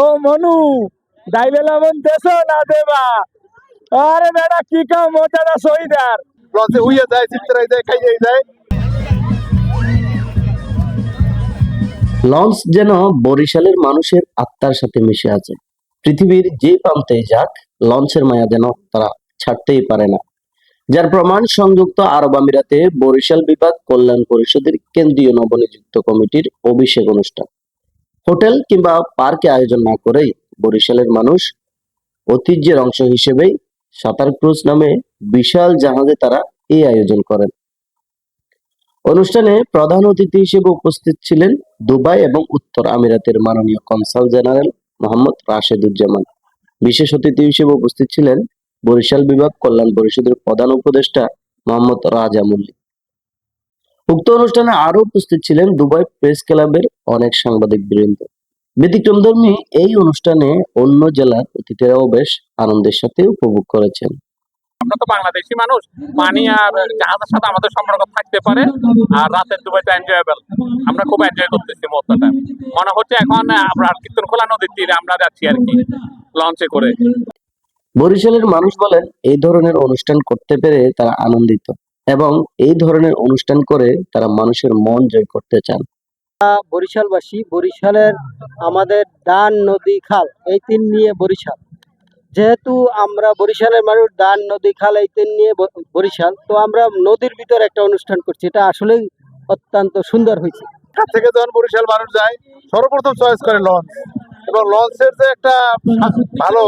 ও মনু ডাইলে লবণ দেশ না দেবা। আরে বেটা কি কাম মোটাটা সইদার লঞ্চে উইয়ে যায় চিত্রাই যায় খাইয়ে যায়। লঞ্চ যেন বরিশালের মানুষের আত্মার সাথে মিশে আছে। পৃথিবীর যে প্রান্তেই যাক লঞ্চের মায়া যেন তারা ছাড়তেই পারে না। যার প্রমাণ সংযুক্ত আরব আমিরাতে বরিশাল বিভাগ কল্যাণ পরিষদের কেন্দ্রীয় নবনিযুক্ত কমিটির অভিষেক অনুষ্ঠান। হোটেল কিংবা পার্কে আয়োজন না করেই বরিশালের মানুষ ঐতিহ্যের অংশ হিসেবেই সাঁতার ক্রুজ নামে বিশাল জাহাজে তারা এই আয়োজন করেন। অনুষ্ঠানে প্রধান অতিথি হিসেবে উপস্থিত ছিলেন দুবাই এবং উত্তর আমিরাতের মাননীয় কনসাল জেনারেল মোহাম্মদ রাশেদুজ্জামান। বিশেষ অতিথি হিসেবে উপস্থিত ছিলেন বরিশাল বিভাগ কল্যাণ পরিষদের প্রধান উপদেষ্টা মোহাম্মদ রাজা মল্লিক উক্ত অনুষ্ঠানে আরও উপস্থিত ছিলেন দুবাই প্রেস ক্লাবের অনেক সাংবাদিক বৃন্দ। ব্যতিক্রমধর্মী এই অনুষ্ঠানে অন্য জেলার অতিথিরাও বেশ আনন্দের সাথে উপভোগ করেছেন। আমরা তো বাংলাদেশি মানুষ পানি আর জাহাজের সাথে আমাদের সম্পর্ক থাকতে পারে আর রাতের দুবাইটা এনজয়েবল আমরা খুব এনজয় করতেছি মুহূর্তটা। মনে হচ্ছে এখন আমরা কীর্তনখোলা নদীর তীরে আমরা যাচ্ছি আর কি লঞ্চে করে। বরিশালের মানুষ বলেন এই ধরনের অনুষ্ঠান করতে পেরে তারা আনন্দিত। এবং এই ধরনের অনুষ্ঠান করে তারা মানুষের মন জয় করতে চান। বরিশালবাসী বরিশালের আমাদের ডান নদী খাল এই তিন নিয়ে বরিশাল। যেহেতু আমরা বরিশালের মানুষ ডান নদী খাল এই তিন নিয়ে বরিশাল তো আমরা নদীর ভিতর একটা অনুষ্ঠান করছি। এটা আসলেই অত্যন্ত সুন্দর হয়েছে। থেকে যখন বরিশাল মানুষ যায় সর্বপ্রথম চয়েস করে লঞ্চ। এবং লঞ্চের যে একটা ভালো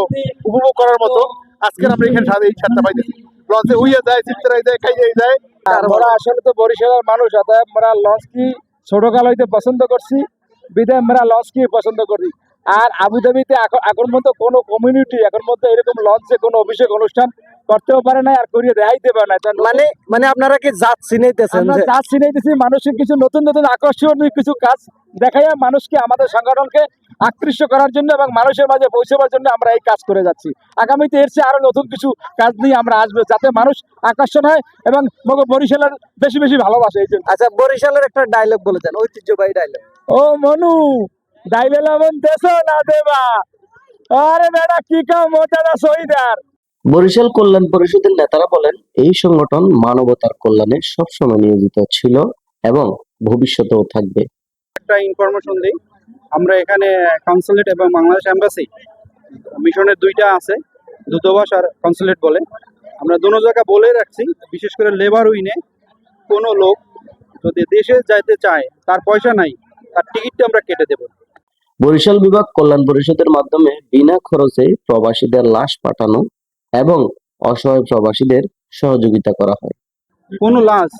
উপভোগ করার মতো আজকের আমরা এখানে সাথে এই ছাড়টা পাইতেছি। লঞ্চে উইয়ে যায় চিত্রাই যায় খাইয়ে যায়। আমরা আসলে তো বরিশালের মানুষ অতএব আমরা লঞ্চ কি ছোটকাল হইতে পছন্দ করছি বিদায় আমরা লঞ্চ কি পছন্দ করি। আর আবুধাবিতে এখন কোনো কমিউনিটি এখন মধ্যে এরকম লঞ্চে কোনো অভিষেক অনুষ্ঠান করতেও পারে না আর করিয়ে দেখাইতে পারে না মানে মানে আপনারা কি জাত চিনাইতেছেন কাজ চিনাইতেছি মানুষের কিছু নতুন নতুন আকর্ষণীয় কিছু কাজ দেখাইয়া মানুষকে আমাদের সংগঠনকে আকৃষ্ট করার জন্য এবং মানুষের মাঝে পৌঁছাবার জন্য আমরা এই কাজ করে যাচ্ছি। আগামীতে এর চেয়ে আরও নতুন কিছু কাজ নিয়ে আমরা আসব যাতে মানুষ আকর্ষণ হয় এবং বরিশালের বেশি বেশি ভালোবাসে এই জন্য। আচ্ছা বরিশালের একটা ডায়লগ বলে দেন ঐতিহ্যবাহী ডায়লগ ও মনু ডাইলে লবণ দেশ না দেবা। আরে বেটা কি কাম মোটাটা সইদার বরিশাল কল্যাণ পরিষদের নেতারা বলেন এই সংগঠন মানবতার কল্যাণে সবসময় নিয়োজিত ছিল এবং ভবিষ্যতেও থাকবে। একটা ইনফরমেশন দিই আমরা এখানে কনসুলেট এবং বাংলাদেশ এম্বাসি মিশনের দুইটা আছে দূতাবাস আর কনসুলেট বলে। আমরা দোনো জায়গা বলে রাখছি বিশেষ করে লেবার উইনে কোনো লোক যদি দেশে যাইতে চায় তার পয়সা নাই তার টিকিটটা আমরা কেটে দেবো। বরিশাল বিভাগ কল্যাণ পরিষদের মাধ্যমে বিনা খরচে প্রবাসীদের লাশ পাঠানো এবং অসহায় প্রবাসীদের সহযোগিতা করা হয়। কোনো লাশ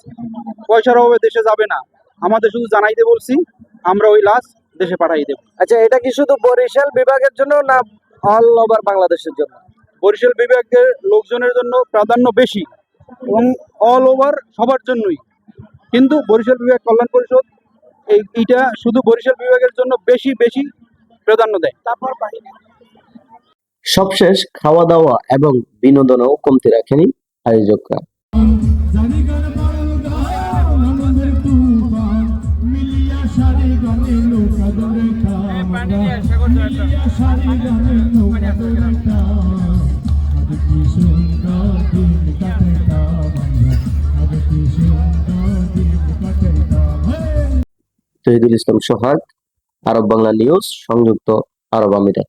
পয়সার অভাবে দেশে যাবে না। আমাদের শুধু জানাইতে বলছি আমরা ওই লাশ দেশে পাঠাই দেবো। আচ্ছা এটা কি শুধু বরিশাল বিভাগের জন্য না অল ওভার বাংলাদেশের জন্য? বরিশাল বিভাগের লোকজনের জন্য প্রাধান্য বেশি এবং অল ওভার সবার জন্যই। কিন্তু বরিশাল বিভাগ কল্যাণ পরিষদ এই এইটা শুধু বরিশাল বিভাগের জন্য বেশি বেশি প্রাধান্য দেয়। তারপর সবশেষ খাওয়া দাওয়া এবং বিনোদনেও কমতি রাখেনি আয়োজকরা। সারি গানে নৌকা দরে মিলিয়া সারি গানে নৌকা দরে আজ কি সুন্দর দিন কাটাইতাম আজ কি সুন্দর দিন কাটাইতাম হে ইসলাম সোহাগ আরব বাংলা নিউজ সংযুক্ত আরব আমিরাত।